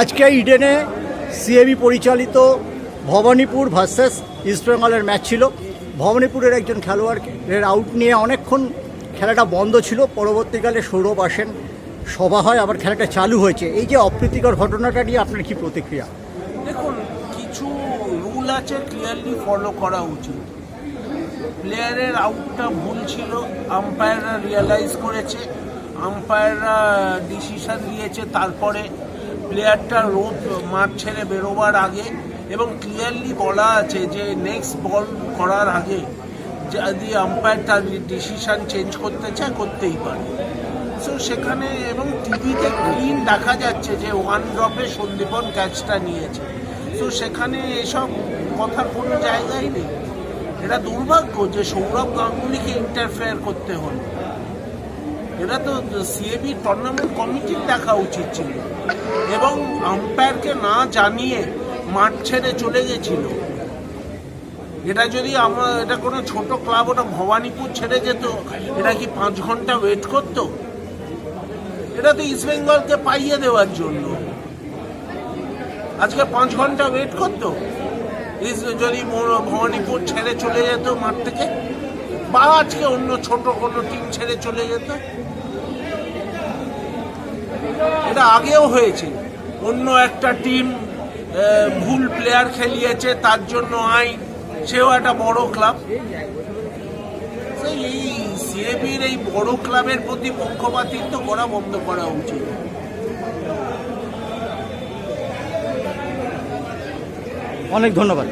আজকে ইডেনে সিএবি পরিচালিত ভবানীপুর ভার্সেস ইস্টবেঙ্গলের ম্যাচ ছিল। ভবানীপুরের একজন খেলোয়াড়ের আউট নিয়ে অনেকক্ষণ খেলাটা বন্ধ ছিল। পরবর্তীকালে সৌরভ আসেন। সভা হয়, আবার খেলাটা চালু হয়েছে। এই যে অপ্রীতিকর ঘটনাটা নিয়ে আপনার কি প্রতিক্রিয়া? দেখুন, কিছু রুল আছে ক্লিয়ারলি ফলো করা উচিত। প্লেয়ারের আউটটা ভুল ছিল আম্পায়াররা রিয়েলাইজ করেছে আম্পায়াররা ডিসিশন দিয়েছে তারপরে প্লেয়ারটা রোড মাঠ ছেড়ে বেরোবার আগে এবং ক্লিয়ারলি বলা আছে যে নেক্সট বল করার আগে যদি আম্পায়ার তার ডিসিশান চেঞ্জ করতে চায়, করতেই পারে। সো সেখানে এবং টিভিতে ক্লিন দেখা যাচ্ছে যে ওয়ান ড্রপে সন্দীপন ক্যাচটা নিয়েছে। তো সেখানে এসব কথা কোনো জায়গায় নেই। এটা দুর্ভাগ্য যে সৌরভ গাঙ্গুলিকে ইন্টারফেয়ার করতে হলো। এটা তো সিএবি টুর্নামেন্ট কমিটির দেখা উচিত ছিল। এবং আম্পায়ারকে না জানিয়ে মাঠ ছেড়ে চলে গেছিল। এটা যদি আমরা, এটা কোনো ছোট ক্লাব ওটা ভবানীপুর ছেড়ে যেত, এটা কি পাঁচ ঘণ্টা ওয়েট করতো? এটা তো ইস্ট বেঙ্গলকে পাইয়ে দেওয়ার জন্য। আজকে পাঁচ ঘণ্টা ওয়েট করতো? যদি ভবানীপুর ছেড়ে চলে যেত মাঠ থেকে? বা আজকে অন্য ছোট কোনো টিম ছেড়ে চলে যেত। এটা আগেও হয়েছে। অন্য একটা টিম ভুল প্লেয়ার খেলিয়েছে, তার জন্য আইন সেও একটা বড় ক্লাব এই সিএবির এই বড় ক্লাবের প্রতি পক্ষপাতিত্ব করা বন্ধ করা উচিত। অনেক ধন্যবাদ।